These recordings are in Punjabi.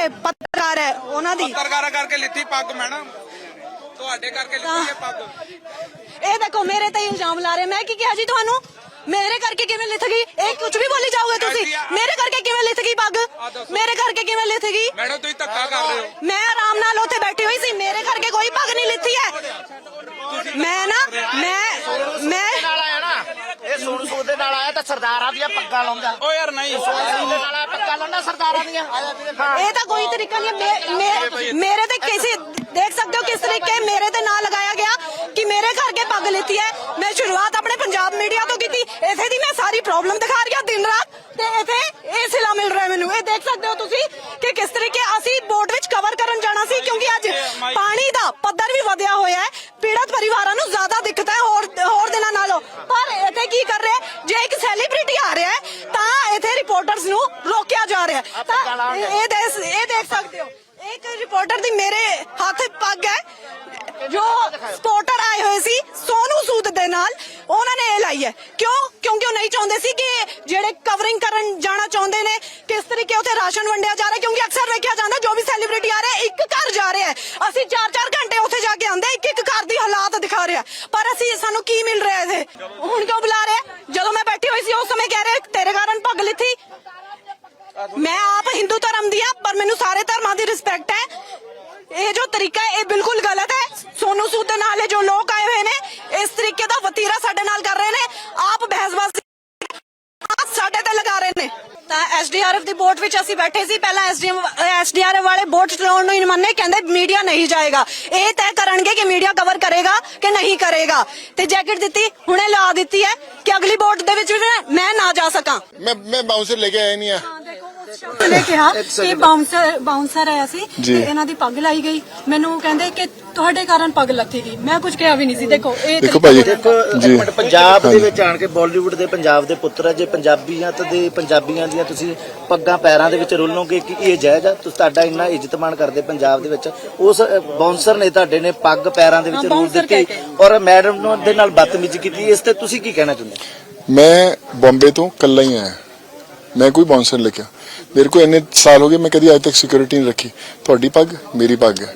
ਜਿਹੜੇ ਪੱਤਰਕਾਰ ਹੈ ਉਹਨਾਂ ਦੀ। ਪੱਤਰਕਾਰਾਂ ਕਰਕੇ ਲਿੱਤੀ ਪੱਗ ਮੈਡਮ। ਤੁਹਾਡੇ ਕਰਕੇ ਲਿੱਤੀ ਹੈ ਪੱਗ। ਇਹ ਦੇਖੋ ਮੇਰੇ ਤੇ ਇਲਜ਼ਾਮ ਲਾ ਰਹੇ। ਮੈਂ ਕੀ ਕਿਹਾ ਜੀ ਤੁਹਾਨੂੰ? ਮੇਰੇ ਕਰਕੇ ਕਿਵੇਂ ਲਿਥ ਗਈ? ਇਹ ਕੁਝ ਵੀ ਬੋਲੀ ਜਾਓਗੇ ਤੁਸੀਂ? ਮੇਰੇ ਕਰਕੇ ਕਿਵੇਂ ਲਿਥ ਗਈ ਪੱਗ? ਮੇਰੇ ਕਰਕੇ ਕਿਵੇਂ ਲਿਥ ਗਈ? ਮੈਡਮ ਤੁਸੀਂ ਧੱਕਾ ਕਰ ਰਹੇ ਹੋ। ਮੈਂ ਆਰਾਮ ਨਾਲ ਉੱਥੇ ਬੈਠੀ ਹੋਈ ਸੀ ਮੇਰੇ ਕਰਕੇ ਕੋਈ ਪੱਗ ਨਹੀਂ ਲਿੱਥੀ ਹੈ ਮੈਂ ਨਾ ਮੈਂ ਮੈਂ ਨਾਲ ਆਇਆ ਨਾ ਇਹ ਸੋਨੂ ਸੂਦ ਦੇ ਨਾਲ ਆਇਆ ਤਾਂ ਸਰਦਾਰਾਂ ਦੀਆਂ ਪੱਗਾਂ ਲਾਉਂਦਾ। ਓ ਯਾਰ ਨਹੀਂ। ਸੋਨੂ ਦੇ ਨਾਲ ਆਇਆ ਪੱਗਾਂ ਲਾਉਂਦਾ ਸਰਦਾਰਾਂ ਦੀਆਂ। ਇਹ ਤਾਂ ਕੋਈ ਤਰੀਕਾ ਨਹੀਂ ਹੈ। ਮੇ- ਮੇ- ਮੇਰੇ ਤੇ ਕਿਸੇ ਦੇਖ ਸਕਦੇ ਹੋ ਕਿਸ ਤਰੀਕੇ ਮੇਰੇ ਤੇ ਨਾਂ ਲਗਾਇਆ ਗਿਆ ਕਿ ਮੇਰੇ ਘਰ ਕੇ ਪੱਗ ਲਿੱਤੀ ਹੈ। ਮੈਂ ਸ਼ੁਰੂਆਤ ਆਪਣੇ ਪੰਜਾਬ ਮੀਡੀਆ ਤੋਂ ਕੀਤੀ ਇਥੇ ਦੀ ਮੈਂ ਸਾਰੀ ਪ੍ਰੋਬਲਮ ਦਿਖਾ ਰਹੀ ਹਾਂ ਦਿਨ ਰਾਤ ਤੇ ਇਥੇ ਇਹ ਸਿਲਾ ਮਿਲ ਰਿਹਾ ਮੈਨੂੰ ਇਹ ਦੇਖ ਸਕਦੇ ਹੋ ਤੁਸੀਂ ਕਿ ਕਿਸ ਤਰੀਕੇ ਅਸੀਂ ਬੋਰਡ ਵਿੱਚ ਕਵਰ ਕਰਨ ਜਾਣਾ ਸੀ ਕਿਉਂਕਿ ਅੱਜ ਪਾਣੀ ਦਾ ਪੱਧਰ ਵੀ ਵਧਿਆ ਹੋਇਆ ਹੈ ਪੀੜਤ ਪਰਿਵਾਰਾਂ ਨੂੰ ਜ਼ਿਆਦਾ ਦਿੱਕਤ ਹੈ ਹੋਰ ਹੋਰ ਦਿਨਾਂ ਨਾਲੋਂ। ਪਰ ਇਥੇ ਕੀ ਕਰ ਰਿਹਾ? ਜੇ ਇੱਕ ਸੈਲੀਬ੍ਰਿਟੀ ਆ ਰਿਹਾ ਹੈ ਤਾਂ ਇਥੇ ਰਿਪੋਰਟਰਸ ਨੂੰ ਰੋਕਿਆ ਜਾ ਰਿਹਾ ਹੈ। ਤਾਂ ਇਹ ਦੇਖ ਇਹ ਦੇਖ ਸਕਦੇ ਹੋ। ਇੱਕ ਰਿਪੋਰਟਰ ਦੀ ਮੇਰੇ ਹੱਥ ਪੱਗ ਹੈ। ਜੋ ਸਪੋਰਟਰ ਆਏ ਹੋਏ ਸੀ ਸੋਨੂ ਸੂਦ ਦੇ ਨਾਲ ਉਹਨਾਂ ਨੇ ਇਹ ਲਾਈ ਹੈ। ਕਿਉਂ? ਕਿਉਂਕਿ ਉਹ ਨਹੀਂ ਚਾਹੁੰਦੇ ਸੀ ਕਿ ਜਿਹੜੇ ਕਵਰਿੰਗ ਕਰਨ ਜਾਣਾ ਚਾਹੁੰਦੇ ਨੇ ਕਿਸ ਤਰੀਕੇ ਉੱਥੇ ਰਾਸ਼ਨ ਵੰਡਿਆ ਜਾ ਰਿਹਾ ਕਿਉਂਕਿ ਅਕਸਰ ਵੇਖਿਆ ਜਾਂਦਾ ਜੋ ਵੀ ਸੈਲੀਬ੍ਰਿਟੀ ਆ ਰਿਹਾ, ਇੱਕ ਘਰ ਜਾ ਰਿਹਾ ਅਸੀਂ 4-4 ਘੰਟੇ ਉੱਥੇ ਜਾ ਕੇ ਆਂਦੇ ਇੱਕ ਇੱਕ ਘਰ ਦੀ ਹਾਲਾਤ ਦਿਖਾ ਰਿਹਾ ਪਰ ਅਸੀਂ ਸਾਨੂੰ ਕੀ ਮਿਲ ਰਿਹਾ ਇਹਦੇ ਹੁਣ ਕਿਉਂ ਬੁਲਾ ਰਿਹਾ ਜਦੋਂ ਮੈਂ ਬੈਠੀ ਹੋਈ ਸੀ ਉਸ ਸਮੇਂ ਕਹਿ ਰਹੇ ਤੇਰੇ ਕਾਰਨ ਪੱਗ ਲਿੱਥੀ ਮੈਂ ਆਪ ਹਿੰਦੂ ਧਰਮ ਦੀ ਆ ਪਰ ਮੈਨੂੰ ਸਾਰੇ ਧਰਮਾਂ ਦੀ ਰਿਸਪੈਕਟ ਹੈ ਇਹ ਜੋ ਤਰੀਕਾ ਹੈ ਇਹ ਬਿਲਕੁਲ ਗਲਤ ਹੈ ਸੋਨੂ ਸੂਦ ਦੇ ਨਾਲ ਇਹ ਜੋ ਲੋਕ ਆਏ ਹੋਏ ਨੇ ਇਸ ਤਰੀਕੇ ਦਾ ਵਤੀਰਾ ਸਾਡੇ ਨਾਲ ਕਰ ਰਹੇ ਨੇ ਆਪ ਬਹਿਸਬਾਜ਼ੀ ਆਪ ਸਾਡੇ ਤੇ ਲਗਾ ਰਹੇ ਨੇ ਤਾਂ ਐਸਡੀਆਰਐਫ ਦੀ ਬੋਟ ਵਿੱਚ ਅਸੀਂ ਬੈਠੇ ਸੀ। ਪਹਿਲਾਂ ਐਸਡੀਐਮ ਐਸਡੀਆਰਐਫ ਵਾਲੇ ਬੋਟ ਚਲਾਉਣ ਨੂੰ ਹੀ ਮੰਨੇ ਕਹਿੰਦੇ ਮੀਡੀਆ ਨਹੀਂ ਜਾਏਗਾ। ਇਹ ਤੈਅ ਕਰਨਗੇ ਕਿ ਮੀਡੀਆ ਕਵਰ ਕਰੇਗਾ ਕਿ ਨਹੀਂ ਕਰੇਗਾ। ਤੇ ਜੈਕਟ ਦਿੱਤੀ ਹੁਣੇ ਲਾ ਦਿੱਤੀ ਹੈ ਕਿ ਅਗਲੀ ਬੋਟ ਦੇ ਵਿੱਚ ਵੀ ਮੈਂ ਨਾ ਜਾ ਸਕਾਂ। ਮੈਂ ਮੈਂ ਬਾਉਂਸਰ ਲੈ ਕੇ ਆਇਆ ਨਹੀਂ ਆ। ਨੇ ਕਿਹਾ ਕਿ ਬਾਉਂਸਰ ਬਾਉਂਸਰ ਆਇਆ ਸੀ। ਤੇ ਇਹਨਾਂ ਦੀ ਪੱਗ ਲਾਈ ਗਈ। ਮੈਨੂੰ ਕਹਿੰਦੇ ਕਿ ਤੁਹਾਡੇ ਕਾਰਨ ਪੱਗ ਲੱਥੀ ਗਈ। ਮੈਂ ਕੁਝ ਕਿਹਾ ਵੀ ਨਹੀਂ ਸੀ। ਦੇਖੋ ਇਹ ਦੇਖੋ ਭਾਜੀ ਜੀ। ਮਿੰਟ ਪੰਜਾਬ ਦੇ। ਵਿੱਚ ਆਣ ਕੇ ਬਾਲੀਵੁੱਡ ਦੇ ਪੰਜਾਬ ਦੇ ਪੁੱਤਰ ਆ। ਜੇ ਪੰਜਾਬੀਆਂ ਤੇ ਦੇ ਪੰਜਾਬੀਆਂ ਦੀਆਂ ਤੁਸੀਂ ਪੱਗਾਂ ਪੈਰਾਂ ਦੇ ਵਿੱਚ ਰੋਲੋਗੇ ਕਿ ਇਹ ਜਾਇਜ਼ ਆ? ਤੁਸੀਂ ਤੁਹਾਡਾ ਇੰਨਾ ਇੱਜ਼ਤ ਮਾਣ ਕਰਦੇ ਪੰਜਾਬ ਦੇ ਵਿੱਚ। ਉਸ ਬਾਉਂਸਰ ਨੇ ਤੁਹਾਡੇ ਨੇ ਪੱਗ ਪੈਰਾਂ ਦੇ ਵਿੱਚ ਰੋਲ ਦਿੱਤੀ ਔਰ ਮੈਡਮ ਨੂੰ ਦੇ ਨਾਲ ਬਦਤਮੀਜ਼ੀ ਕੀਤੀ। ਇਸ ਤੇ ਤੁਸੀਂ ਕੀ ਕਹਿਣਾ ਚਾਹੁੰਦੇ? ਮੈਂ ਬੰਬੇ ਤੋਂ ਕੱਲਾ ਹੀ ਆਇਆ। ਮੈਂ ਕੋਈ ਬਾਉਂਸਰ ਲਿਖਿਆ। ਮੇਰੇ ਕੋ ਇੰਨੇ ਸਾਲ ਹੋ ਗਏ ਮੈਂ ਕਦੀ ਅੱਜ ਤੱਕ ਸਿਕਿਉਰਿਟੀ ਨਹੀਂ ਰੱਖੀ। ਤੁਹਾਡੀ ਪੱਗ ਮੇਰੀ ਪੱਗ ਹੈ।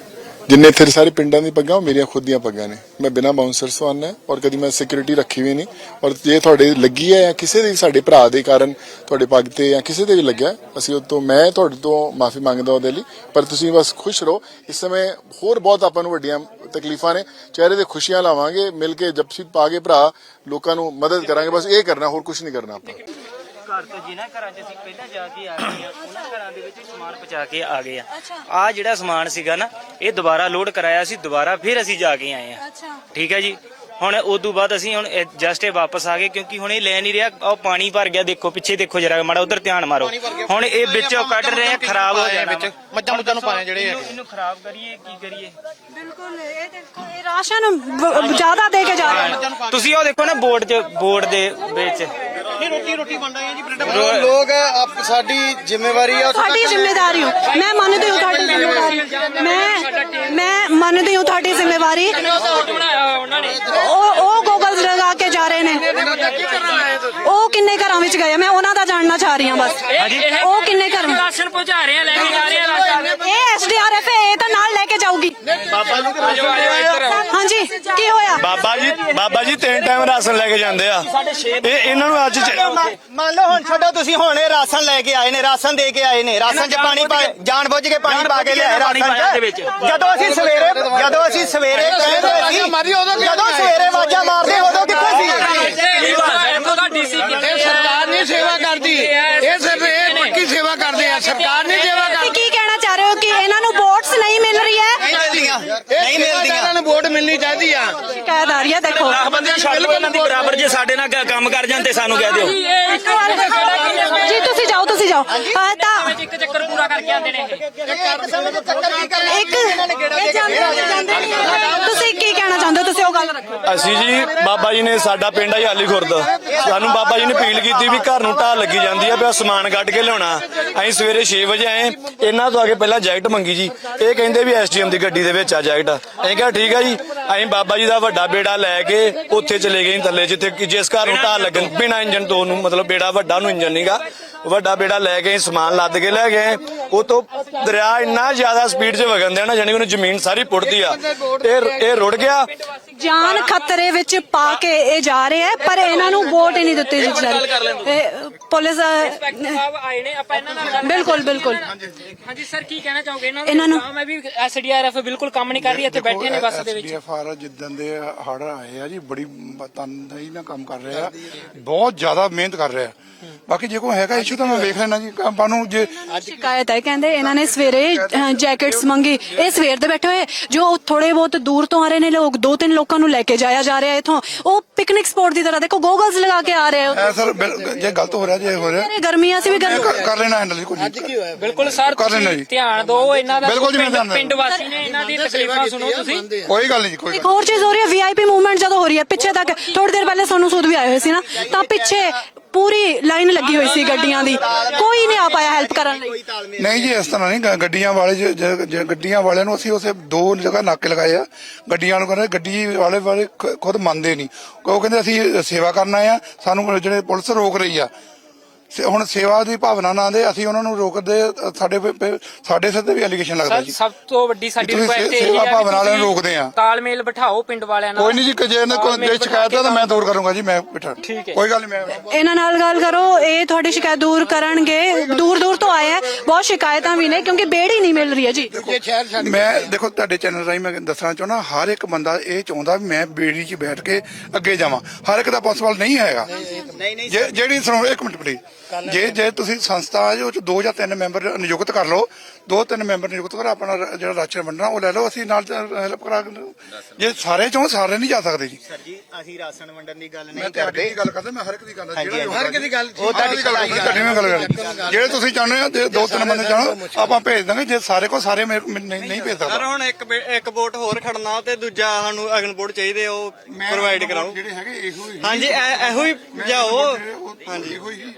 ਜਿੰਨੇ ਇੱਥੇ ਸਾਰੇ ਪਿੰਡਾਂ ਦੀ ਪੱਗਾਂ, ਉਹ ਮੇਰੀਆਂ ਖੁਦ ਦੀਆਂ ਪੱਗਾਂ ਨੇ। ਮੈਂ ਬਿਨਾ ਬਾਉਂਸਰ ਤੋਂ ਆਉਂਦਾ ਔਰ ਕਦੀ ਮੈਂ ਸਿਕਿਉਰਿਟੀ ਰੱਖੀ ਵੀ ਨਹੀਂ। ਔਰ ਜੇ ਤੁਹਾਡੇ ਲੱਗੀ ਹੈ ਜਾਂ ਕਿਸੇ ਦੇ ਸਾਡੇ ਭਰਾ ਦੇ ਕਾਰਨ ਤੁਹਾਡੇ ਪੱਗ ਤੇ ਜਾਂ ਕਿਸੇ ਦੇ ਵੀ ਲੱਗਿਆ, ਅਸੀਂ ਉਹ ਤੋਂ ਮੈਂ ਤੁਹਾਡੇ ਤੋਂ ਮਾਫੀ ਮੰਗਦਾ ਉਹਦੇ ਲਈ। ਪਰ ਤੁਸੀਂ ਬਸ ਖੁਸ਼ ਰਹੋ। ਇਸ ਸਮੇਂ ਹੋਰ ਬਹੁਤ ਆਪਾਂ ਨੂੰ ਵੱਡੀਆਂ ਤਕਲੀਫਾਂ ਨੇ। ਚਿਹਰੇ ਤੇ ਖੁਸ਼ੀਆਂ ਲਾਵਾਂਗੇ, ਮਿਲ ਕੇ ਜਪਸੀ ਪਾ ਕੇ ਭਰਾ ਲੋਕਾਂ ਨੂੰ ਮਦਦ ਕਰਾਂਗੇ। ਬਸ ਇਹ ਕਰਨਾ, ਹੋਰ ਕੁਝ ਨਹੀਂ ਕਰਨਾ ਆਪਾਂ। ਘਰ ਤੋਂ ਜਿਨ੍ਹਾਂ ਘਰਾਂ 'ਚ ਅਸੀਂ ਪਹਿਲਾਂ ਜਾ ਕੇ ਆ ਗਏ ਆ ਉਹਨਾਂ ਘਰਾਂ ਦੇ ਵਿੱਚ ਸਮਾਨ ਪਹੁੰਚਾ ਕੇ ਆ ਗਏ ਆ ਆ ਜਿਹੜਾ ਸਮਾਨ ਸੀਗਾ ਨਾ ਇਹ ਦੁਬਾਰਾ ਲੋਡ ਕਰਾਇਆ ਸੀ ਦੁਬਾਰਾ ਫਿਰ ਅਸੀਂ ਜਾ ਕੇ ਆਏ ਆ ਅੱਛਾ। ਠੀਕ ਹੈ ਜੀ? ਹੁਣ ਉਸ ਤੋਂ ਬਾਅਦ ਅਸੀਂ ਹੁਣ ਜਸਟ ਇਹ ਵਾਪਸ ਆ ਗਏ ਕਿਉਂਕਿ ਹੁਣ ਇਹ ਲੈ ਨਹੀਂ ਰਿਹਾ। ਉਹ ਪਾਣੀ ਭਰ ਗਿਆ ਦੇਖੋ ਪਿੱਛੇ ਦੇਖੋ ਜਰਾ ਮਾੜਾ ਉਧਰ ਧਿਆਨ ਮਾਰੋ। ਹੁਣ ਇਹ ਵਿੱਚੋਂ ਕੱਢ ਰਹੇ ਆ ਖਰਾਬ ਹੋ ਜਾਣਾ। ਵਿੱਚ ਮੱਝਾਂ ਮੁੱਝਾਂ ਨੂੰ ਪਾਣੇ ਜਿਹੜੇ ਇਹਨੂੰ ਇਹਨੂੰ ਖਰਾਬ ਕਰੀਏ ਕੀ ਕਰੀਏ? ਬਿਲਕੁਲ ਇਹ ਦੇਖੋ ਇਹ ਰਾਸ਼ਨ ਜ਼ਿਆਦਾ ਦੇ ਕੇ ਜਾ ਰਹੇ ਤੁਸੀਂ ਉਹ ਦੇਖੋ ਨਾ ਬੋਰਡ 'ਚ ਬੋਰਡ ਦੇ ਵਿੱਚ। ਨਹੀਂ ਰੋਟੀ ਰੋਟੀ ਬਣ ਰਹੀ ਹੈ ਜੀ ਬ੍ਰੈਡ ਲੋਕ ਆਪ ਸਾਡੀ ਜ਼ਿੰਮੇਵਾਰੀ ਆ ਤੁਹਾਡੀ ਜ਼ਿੰਮੇਵਾਰੀ ਹੋ। ਮੈਂ ਮੰਨਦੀ ਹਾਂ ਤੁਹਾਡੀ ਜ਼ਿੰਮੇਵਾਰੀ। ਮੈਂ ਮੈਂ ਮੰਨਦੀ ਹਾਂ ਤੁਹਾਡੀ ਜ਼ਿੰਮੇਵਾਰੀ। ਉਹ ਉਹ ਗੋਗਲਸ ਲਗਾ ਕੇ ਜਾ ਰਹੇ ਨੇ। ਉਹ ਕਿੰਨੇ ਘਰਾਂ ਵਿੱਚ ਗਏ ਮੈਂ ਉਹਨਾਂ ਦਾ ਜਾਣਨਾ ਚਾਹ ਰਹੀ ਹਾਂ ਬਸ। ਉਹ ਕਿੰਨੇ ਘਰ ਰਾਸ਼ਨ ਪਹੁੰਚਾ ਰਹੇ ਆ ਲੈ ਕੇ ਜਾ ਰਹੇ ਆ ਰਾਸ਼ਨ ਇਹ ਐਸਡੀਆਰਐਫ ਇਹ ਤਾਂ ਨਾਲ ਲੈ ਕੇ ਜਾਊਗੀ ਬਾਬਾ ਨੂੰ ਹਾਂਜੀ ਕੀ ਹੋਇਆ? ਬਾਬਾ ਜੀ ਬਾਬਾ ਜੀ ਤਿੰਨ ਟਾਈਮ ਰਾਸ਼ਨ ਲੈ ਕੇ ਜਾਂਦੇ ਆ। ਇਹ ਇਹਨਾਂ ਨੂੰ ਅੱਜ ਚ- ਮੰਨ ਲਓ ਹੁਣ ਛੱਡੋ ਤੁਸੀਂ ਹੁਣ ਇਹ ਰਾਸ਼ਨ ਲੈ ਕੇ ਆਏ ਨੇ ਰਾਸ਼ਨ ਦੇ ਕੇ ਆਏ ਨੇ। ਰਾਸ਼ਨ 'ਚ ਪਾਣੀ ਪਾ ਜਾਣ ਬੁੱਝ ਕੇ ਪਾਣੀ ਪਾ ਕੇ ਲਿਆਏ ਰਾਸ਼ਨ। 'ਚ। ਜਦੋਂ ਅਸੀਂ ਸਵੇਰੇ ਜਦੋਂ ਅਸੀਂ ਸਵੇਰੇ ਕਹਿੰਦੇ ਸੀ ਜਦੋਂ ਸਵੇਰੇ ਵਾਜਾ ਮਾਰਦੇ ਉਦੋਂ ਕਿੱਥੇ ਸੀ? ਇੱਥੋਂ ਦਾ ਡੀਸੀ ਕਿੱਥੇ ਸਰਕਾਰ ਬੰਦੇ ਛੱਡ ਇਹਨਾਂ ਦੀ ਬਰਾਬਰ ਜੇ ਸਾਡੇ ਨਾਲ ਕ- ਕੰਮ ਕਰ ਜਾਣ ਤੇ ਸਾਨੂੰ ਕਹਿ ਦਿਓ। ਜੀ ਤੁਸੀਂ ਜਾਓ ਤੁਸੀਂ ਜਾਓ। ਅਹ ਤਾਂ ਇੱਕ ਚੱਕਰ ਪੂਰਾ ਕਰਕੇ ਆਉਂਦੇ ਨੇ ਇਹ। ਇੱਕ ਇਹ ਜਾਂਦੇ ਜਾਂਦੇ ਨਹੀਂ ਤੁਸੀਂ ਕੀ ਕਹਿਣਾ ਚਾਹੁੰਦੇ ਹੋ? ਤੁਸੀਂ ਉਹ ਗੱਲ ਰੱਖੋ। ਅਸੀਂ ਜੀ ਬਾਬਾ ਜੀ ਨੇ ਸਾਡਾ ਪਿੰਡ ਆ ਜੀ ਹਾਲੀ ਖੁਰਦ ਸਾਨੂੰ ਬਾਬਾ ਜੀ ਨੇ ਅਪੀਲ ਕੀਤੀ ਵੀ ਘਰ ਨੂੰ ਢਾਲ ਲੱਗੀ ਜਾਂਦੀ ਆ ਵੀ ਆਹ ਸਮਾਨ ਕੱਢ ਕੇ ਲਿਆਉਣਾ। ਅਸੀਂ ਸਵੇਰੇ 6 ਵਜੇ ਆਏ ਇਹਨਾਂ ਤੋਂ ਆ ਕੇ ਪਹਿਲਾਂ ਜੈਕਟ ਮੰਗੀ ਜੀ। ਇਹ ਕਹਿੰਦੇ ਵੀ ਐਸਟੀਐਮ ਦੀ ਗੱਡੀ ਦੇ ਵਿੱਚ ਆ ਜੈਕਟ। ਅਸੀਂ ਕਿਹਾ ਠੀਕ ਆ ਜੀ ਅਸੀਂ ਬਾਬਾ ਜੀ ਦਾ ਵੱਡਾ ਬੇੜਾ ਲੈ ਕੇ ਉੱਥੇ ਚਲੇ ਗਏ ਜੀ ਥੱਲੇ ਜਿੱਥੇ ਕਿ ਜਿਸ ਘਰ ਨੂੰ ਢਾਲ ਲੱਗਣ ਬਿਨਾ ਇੰਜਨ ਤੋਂ ਉਹਨੂੰ ਮਤਲਬ ਬੇੜਾ ਵੱਡਾ ਨੂੰ ਇੰਜਨ ਨਹੀਂਗਾ ਵੱਡਾ ਬੇੜਾ ਲੈ ਕੇ ਸਮਾਨ ਲੱਦ ਕੇ ਲੈ ਗਏ। ਉਹ ਤੋਂ ਦਰਿਆ ਇੰਨਾ ਜ਼ਿਆਦਾ ਸਪੀਡ 'ਚ ਵਗਣ ਨਾ ਜਾਨੀ ਉਹਨੂੰ ਜ਼ਮੀਨ ਸਾਰੀ ਪੁੱਟਦੀ ਆ। ਇਹ ਇਹ ਰੁੜ ਗਿਆ। ਜਾਨ ਖਤਰੇ ਵਿੱਚ ਪਾ ਕੇ ਇਹ ਜਾ ਰਹੇ ਹੈ ਪਰ ਇਹਨਾਂ ਨੂੰ ਵੋਟ ਹੀ ਨਹੀਂ ਦਿੱਤੀ ਜੀ ਇਹ ਪੁਲਿਸ ਸਾਹਿਬ ਆਏ ਨੇ ਆਪਾਂ ਇਹਨਾਂ ਨਾਲ ਗੱਲ ਬਿਲਕੁਲ ਬਿਲਕੁਲ। ਹਾਂਜੀ ਸਰ ਕੀ ਕਹਿਣਾ ਚਾਹੋਗੇ? ਇਹਨਾਂ ਇਹਨਾਂ ਨੂੰ- ਨਾਮ ਹੈ ਵੀ ਐਸਡੀਆਰਐਫ ਬਿਲਕੁਲ ਕੰਮ ਨਹੀਂ ਕਰ ਰਹੀ ਇੱਥੇ ਬੈਠੇ ਨੇ ਬੱਸ ਦੇ ਵਿੱਚ। ਐਸਡੀਐਫਆਰ ਜਿੱਦਣ ਦੇ ਹੜ ਆਏ ਆ ਜੀ ਬੜੀ ਤਨਦੇਹੀ ਨਾਲ ਕੰਮ ਕਰ ਰਿਹਾ ਬਹੁਤ ਜ਼ਿਆਦਾ ਮਿਹਨਤ ਕਰ ਰਿਹਾ। ਬਾਕੀ ਜੇ ਕੋਈ ਹੈਗਾ ਇਸ਼ੂ ਤਾਂ ਮੈਂ ਵੇਖ ਲੈਣਾ ਜੀ ਆਪਾਂ ਨੂੰ ਜੇ ਸ਼ਿਕਾਇਤ ਹੈ ਕਹਿੰਦੇ ਇਹਨਾਂ ਨੇ ਸਵੇਰੇ ਜੈਕਟਸ ਮੰਗੀ। ਇਹ ਸਵੇਰ ਦੇ ਬੈਠੇ ਹੋਏ ਜੋ ਥੋੜੇ ਬਹੁਤ ਦੂਰ ਤੋਂ ਆ ਰਹੇ ਨੇ ਲੋਕ ਦੋ ਤਿੰਨ ਲੋਕਾਂ ਨੂੰ ਲੈ ਕੇ ਜਾਇਆ ਜਾ ਰਿਹਾ ਇਥੋਂ। ਉਹ ਪਿਕਨਿਕ ਸਪੌਟ ਦੀ ਤਰ੍ਹਾਂ ਦੇਖੋ ਗੋਗਲਸ ਲਗਾ ਕੇ ਆ ਰਹੇ ਹੋ ਸਰ ਜੇ ਗਲਤ ਹੋ ਰਿਹਾ ਜੇ ਹੋ ਰਿਹਾ। ਅਰੇ ਗਰਮੀਆਂ ਸੀ ਵੀ ਗਰਮ ਕਰ ਕਰ ਲੈਣਾ ਹੈਂਡਲ ਜੀ ਕੋਈ ਨਹੀਂ। ਬਿਲਕੁਲ ਸਰ ਕਰ ਲੈਣਾ ਜੀ। ਤੁਸੀਂ ਧਿਆਨ ਦਿਓ ਇਹਨਾਂ ਦਾ ਬਿਲਕੁਲ ਜੀ, ਮੈਂ ਪਿੰਡ- ਧਿਆਨ ਪਿੰਡ ਵਾਸੀ ਨੇ ਇਹਨਾਂ ਦੀ ਤਕਲੀਫਾਂ ਸੁਣੋ ਤੁਸੀਂ। ਕੋਈ ਗੱਲ ਨਹੀਂ ਜੀ, ਕੋਈ ਇੱਕ ਹੋਰ ਚੀਜ਼ ਹੋ ਰਹੀ ਹੈ ਵੀਆਈਪੀ ਮੂਵਮੈਂਟ ਜਦੋਂ ਹੋ ਰਹੀ ਹੈ ਪਿੱਛੇ ਤੱਕ ਥੋੜੀ ਦੇਰ ਪਹਿਲੇ ਸੋਨੂ ਸੂਦ ਵੀ ਆਏ ਹੋਏ ਸੀ ਨਾ ਤਾਂ ਪਿੱਛੇ ਪੂਰੀ ਲਾਈਨ ਲੱਗੀ ਹੋਈ ਸੀ ਗੱਡੀਆਂ ਦੀ। ਕੋਈ ਨਹੀਂ ਆ ਪਾਇਆ ਹੈਲਪ ਕਰਨ ਲਈ। ਨਹੀਂ। ਨਹੀਂ ਜੀ ਇਸ ਤਰ੍ਹਾਂ ਨਹੀਂ ਗ- ਗੱਡੀਆਂ ਵਾਲੇ ਜੇ- ਜੇ- ਜੇ ਗੱਡੀਆਂ ਵਾਲਿਆਂ ਨੂੰ ਅਸੀਂ ਉਸੇ ਦੋ ਜਗ੍ਹਾ ਨਾਕੇ ਲਗਾਏ ਆ। ਗੱਡੀਆਂ ਨੂੰ ਕਹਿੰਦੇ ਗੱਡੀ ਵਾਲੇ ਵਾਲੇ ਖ- ਖੁਦ ਮੰਨਦੇ ਨਹੀਂ। ਉਹ ਕਹਿੰਦੇ ਅਸੀਂ ਸੇਵਾ ਕਰਨ ਆਏ ਆ ਸਾਨੂੰ ਜਿਹੜੇ ਪੁਲਿਸ ਰੋਕ ਰਹੀ ਆ। ਸੇ- ਹੁਣ ਸੇਵਾ ਦੀ ਭਾਵਨਾ ਨਾਲ ਦੇ ਅਸੀਂ ਉਹਨਾਂ ਨੂੰ ਰੋਕਦੇ ਸਾਡੇ ਪੇ- ਪੇ- ਸਾਡੇ ਸਿਰ ਤੇ ਵੀ ਐਲੀਗੇਸ਼ਨ ਲੱਗਦਾ ਸਰ ਜੀ। ਸਭ ਤੋਂ ਵੱਡੀ ਸਾਡੀ ਤੁਸੀਂ ਰਿਕੁਐਸਟ ਸੇ- ਇਹ ਸੇਵਾ ਹੈ ਭਾਵਨਾ ਵਾਲਿਆਂ ਨੂੰ ਰੋਕਦੇ ਆ। ਤਾਲਮੇਲ ਬਿਠਾਓ ਪਿੰਡ ਵਾਲਿਆਂ ਨਾਲ। ਕੋਈ ਨਹੀਂ ਜੀ ਕਿ ਜੇ ਇਹਨਾਂ ਕੋਲ ਤਾਲਮੇਲ ਜੇ ਸ਼ਿਕਾਇਤ ਹੈ ਤਾਂ ਮੈਂ ਦੂਰ ਕਰੂੰਗਾ ਜੀ ਮੈਂ ਬਿਠਾ ਠੀਕ ਹੈ। ਕੋਈ ਗੱਲ ਨਹੀਂ ਮੈਂ ਇਹਨਾਂ ਨਾਲ ਗੱਲ ਕਰੋ ਇਹ ਤੁਹਾਡੀ ਸ਼ਿਕਾਇਤ ਦੂਰ ਕਰਨਗੇ ਦੂਰ ਦੂਰ ਤੋਂ ਆਏ ਹੈ। ਬਹੁਤ ਸ਼ਿਕਾਇਤਾਂ ਵੀ ਨੇ ਕਿਉਂਕਿ ਬੇੜ ਹੀ ਨਹੀਂ ਮਿਲ ਰਹੀ ਹੈ ਜੀ। ਮੈਂ ਦੇਖੋ ਤੁਹਾਡੇ ਚੈਨਲ ਰਾਹੀਂ ਮੈਂ ਦੱਸਣਾ ਚਾਹੁੰਦਾ ਹਰ ਇੱਕ ਬੰਦਾ ਇਹ ਚਾਹੁੰਦਾ ਵੀ ਮੈਂ ਬੇੜੀ 'ਚ ਬੈਠ ਕੇ ਅੱਗੇ ਜਾਵਾਂ। ਹਰ ਇੱਕ ਦਾ ਪੋਸੀਬਲ ਨਹੀਂ ਹੈਗਾ। ਜਿਹੜੀ ਸੁਣੋ ਇੱਕ ਮਿੰਟ ਪਲੀਜ਼ ਜੇ ਜੇ ਤੁਸੀਂ ਸੰਸਥਾ ਹੈ ਉਹ ਚ ਦੋ ਜਾਂ ਤਿੰਨ ਮੈਂਬਰ ਨਿਯੁਕਤ ਕਰ ਲਓ। ਦੋ ਤਿੰਨ ਮੈਂਬਰ ਨਿਯੁਕਤ ਕਰ ਆਪਣਾ ਜਿਹੜਾ ਰਾਸ਼ਨ ਵੰਡਣਾ ਉਹ ਲੈ ਲਓ। ਅਸੀਂ ਨਾਲ ਹੈਲਪ ਕਰਾ ਕੇ ਜੇ ਸਾਰੇ ਚੋਂ ਸਾਰੇ ਨਹੀਂ ਜਾ ਸਕਦੇ ਜੀ। ਜੀ ਅਸੀਂ ਰਾਸ਼ਨ ਵੰਡਣ ਦੀ ਗੱਲ ਨਹੀਂ ਕਰਦੇ। ਦੀ ਗੱਲ ਕਰਦਾ ਮੈਂ ਹਰ ਇੱਕ ਦੀ ਗੱਲ ਹਾਂਜੀ, ਜਿਹੜਾ ਹਰ ਇੱਕ ਦੀ ਗੱਲ- ਉਹ ਤੁਹਾਡੀ ਗੱਲ ਕਰਦਾ ਤੁਹਾਡੀ ਮੈਂ ਗੱਲ ਕਰਦਾ ਜਿਹੜੇ ਤੁਸੀਂ ਚਾਹੁੰਦੇ ਹੋ ਜੇ ਦੋ ਤਿੰਨ ਬੰਦੇ ਚਾਹੋ ਆਪਾਂ ਭੇਜ ਦਾਂਗੇ। ਜੇ ਸਾਰੇ ਕੋ ਸਾਰੇ ਨਹੀਂ ਭੇਜ ਸਰ ਸਕਦਾ ਹੁਣ ਇੱਕ ਇੱਕ ਵੋਟ ਹੋਰ ਖੜਨਾ ਤੇ ਦੂਜਾ ਸਾਨੂੰ ਅਗਨ ਵੋਟ ਚਾਹੀਦੇ ਉਹ ਪ੍ਰੋਵਾਈਡ ਕਰਾਓ। ਜਿਹੜੇ ਹੈਗੇ ਇਹੋ ਹੀ ਹਾਂਜੀ ਇਹੋ ਹੀ ਜਾਓ ਹਾਂਜੀ। ਇਹੋ ਹੀ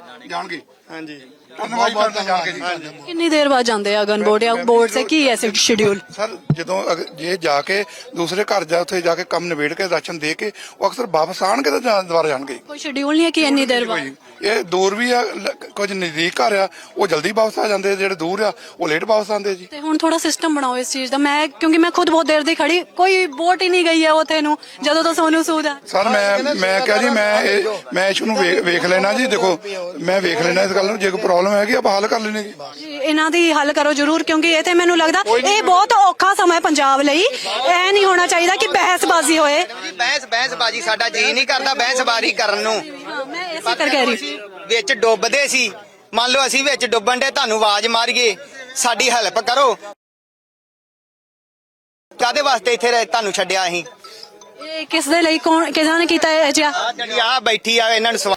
ਜਾਣਗੇ। ਹਾਂਜੀ। ਧੰਨਵਾਦ ਜੀ ਕਿੰਨੀ ਦੇਰ ਬਾਅਦ ਜਾਂਦੇ ਆ ਅਗਨ ਬੋਰਡ ਜਾਂ ਬੋਰਡ ਸੇ ਕੀ ਹੈ ਸ਼ਡਿਊਲ ਸਰ ਜਦੋਂ ਅਗ- ਜੇ ਜਾ ਕੇ ਦੂਸਰੇ ਘਰ ਜਾ ਉੱਥੇ ਜਾ ਕੇ ਕੰਮ ਨਿਬੇੜ ਕੇ ਰਾਸ਼ਨ ਦੇ ਕੇ ਉਹ ਅਕਸਰ ਵਾਪਸ ਆਣਗੇ ਤਾਂ ਜਾਂ- ਦੁਬਾਰਾ ਜਾਣਗੇ? ਕੋਈ ਸ਼ਡਿਊਲ ਨਹੀਂ ਹੈ ਕਿ ਇੰਨੀ ਦੇਰ ਬਾਅਦ? ਇਹ ਦੂਰ ਵੀ ਆ ਲ- ਕੁਝ ਨਜ਼ਦੀਕ ਘਰ ਆ ਉਹ ਜਲਦੀ ਵਾਪਸ ਆ ਜਾਂਦੇ ਜਿਹੜੇ ਦੂਰ ਆ ਉਹ ਲੇਟ ਵਾਪਸ ਆਉਂਦੇ ਜੀ। ਤੇ ਹੁਣ ਥੋੜਾ ਸਿਸਟਮ ਬਣਾਓ ਇਸ ਚੀਜ਼ ਦਾ। ਮੈਂ ਕਿਉਂਕਿ ਮੈਂ ਖੁਦ ਬਹੁਤ ਦੇਰ ਦੀ ਖੜੀ ਕੋਈ ਵੋਟ ਹੀ ਨਹੀਂ ਗਈ ਹੈ ਉੱਥੇ ਨੂੰ ਜਦੋਂ ਤੋਂ ਸੋਨੂ ਸੂਦ ਆ। ਸਰ ਮੈਂ ਮੈਂ ਕਿਹਾ ਜੀ ਮੈਂ ਇਹ ਮੈਂ ਇਸ ਨੂੰ ਵੇਖ- ਵੇਖ ਲੈਣਾ ਜੀ ਦੇਖੋ ਮੈਂ ਵੇਖ ਲੈਣਾ ਇਸ ਗੱਲ ਨੂੰ ਜੇ ਕੋਈ ਪ੍ਰੋਬਲਮ ਹੈਗੀ ਆਪਾਂ ਹੱਲ ਕਰ ਲੈਣੇ ਜੀ। ਜੀ, ਇਹਨਾਂ ਦੀ ਹੱਲ ਕਰੋ ਜਰੂਰ ਕਿਉਂਕਿ ਇਹ ਤੇ ਮੈਨੂੰ ਲੱਗਦਾ ਇਹ ਬਹੁਤ ਔਖਾ ਸਮਾਂ ਹੈ ਪੰਜਾਬ ਲਈ। ਇਹ ਨਹੀਂ ਹੋਣਾ ਚਾਹੀਦਾ ਕਿ ਬਹਿਸਬਾਜ਼ੀ ਹੋਏ। ਬਹਿਸ ਬਹਿਸਬਾਜੀ ਸਾਡਾ ਜੀ ਨਹੀਂ ਕਰਦਾ ਬਹਿਸਬਾਜ਼ੀ ਕਰਨ ਨੂੰ। ਹਾਂ, ਮੈਂ ਇਸੇ ਕਰ ਕਹਿ ਰਹੀ ਸੀ। ਵਿੱਚ ਡੁੱਬਦੇ ਸੀ। ਮੰਨ ਲਓ ਅਸੀਂ ਵਿੱਚ ਡੁੱਬਣ ਦੇ ਤੁਹਾਨੂੰ ਆਵਾਜ਼ ਮਾਰੀਏ। ਸਾਡੀ ਹੈਲਪ ਕਰੋ। ਕਾਦੇ ਵਾਸਤੇ ਇੱਥੇ ਰਹਿ- ਤੁਹਾਨੂੰ ਛੱਡਿਆ ਅਸੀਂ। ਇਹ ਕਿਸ ਦੇ ਲਈ ਕੌਣ ਕਿਸਾਂ ਨੇ ਕੀਤਾ ਇਹ ਜਿਹਾ? ਆ ਜਿਹੜੀ ਆ ਬੈਠੀ ਆ ਇਹਨਾਂ ਨੂੰ ਸਵਾ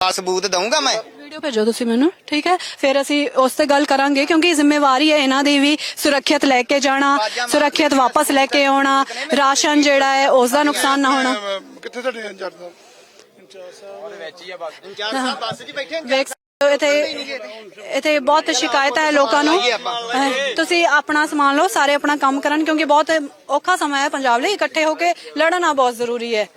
ਸਬੂਤ ਦਊਂਗਾ ਮੈਂ। ਵੀਡੀਓ ਭੇਜੋ ਤੁਸੀਂ ਮੈਨੂੰ ਠੀਕ ਹੈ? ਫਿਰ ਅਸੀਂ ਉਸ ਤੇ ਗੱਲ ਕਰਾਂਗੇ ਕਿਉਂਕਿ ਜ਼ਿੰਮੇਵਾਰੀ ਹੈ ਇਹਨਾਂ ਦੀ ਵੀ ਸੁਰੱਖਿਅਤ ਲੈ ਕੇ ਜਾਣਾ ਸੁਰੱਖਿਅਤ ਵਾਪਸ ਲੈ ਕੇ ਆਉਣਾ ਰਾਸ਼ਨ ਜਿਹੜਾ ਹੈ ਉਸ ਦਾ ਨੁਕਸਾਨ ਨਾ ਹੋਣਾ। ਕਿੱਥੇ ਤੁਹਾਡੇ ਇੰਚਾਰਜ ਸਾਹਿਬ? ਬੱਸ 'ਚ ਬੈਠੇ ਵੇਖ ਸਕਦੇ ਹੋ ਇੱਥੇ ਇੱਥੇ ਬਹੁਤ ਸ਼ਿਕਾਇਤ ਹੈ ਲੋਕਾਂ ਨੂੰ। ਅਹ ਤੁਸੀਂ ਆਪਣਾ ਸਮਾਨ ਲਓ ਸਾਰੇ ਆਪਣਾ ਕੰਮ ਕਰਨ ਕਿਉਂਕਿ ਬਹੁਤ ਔਖਾ ਸਮਾਂ ਹੈ ਪੰਜਾਬ ਲਈ ਇਕੱਠੇ ਹੋ ਕੇ ਲੜਨਾ ਬਹੁਤ ਜ਼ਰੂਰੀ ਹੈ।